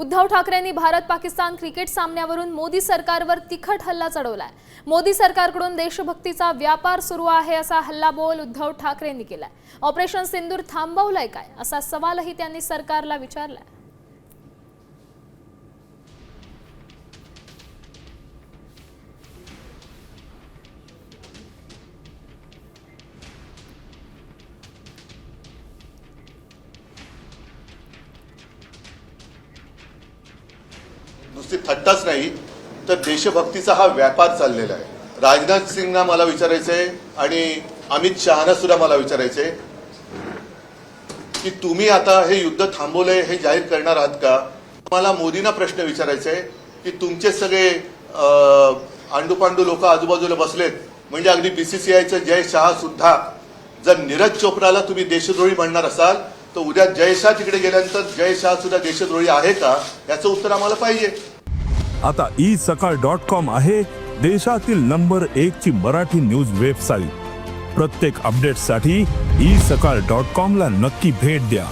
उद्धव ठाकरेंनी भारत पाकिस्तान क्रिकेट सामन्यावरून मोदी सरकारवर तिखट हल्ला चढवलाय. मोदी सरकारकडून देशभक्तीचा व्यापार सुरू आहे असा हल्लाबोल उद्धव ठाकरेंनी केलाय. ऑपरेशन सिंदूर थांबवलंय काय असा सवालही त्यांनी सरकारला विचारलाय. नुसती थट्टाच नाही तर देशभक्तीचा हा व्यापार चाललेला आहे. राजनाथ सिंगना मला विचारायचंय आणि अमित शहाना सुद्धा मला विचारायचंय की तुम्ही आता हे युद्ध थांबवलंय हे जाहीर करणार आहात का? मला मोदींना प्रश्न विचारायचा आहे की तुमचे सगळे आंडूपांडू लोक आजूबाजूला बसलेत म्हणजे अगदी बीसीसीआयचं जय शहा सुद्धा जर नीरज चोप्राला तुम्ही देशद्रोही म्हणणार असाल तर उद्या जयशाह तिकडे गेल्यानंतर जयशाह सुद्धा देशद्रोही आहे का याचं उत्तर आम्हाला पाहिजे. आता ई सकाळ डॉट कॉम आहे देशातील नंबर एक ची मराठी न्यूज वेबसाईट प्रत्येक अपडेटसाठी ई सकाळ डॉट कॉम ला नक्की भेट द्या.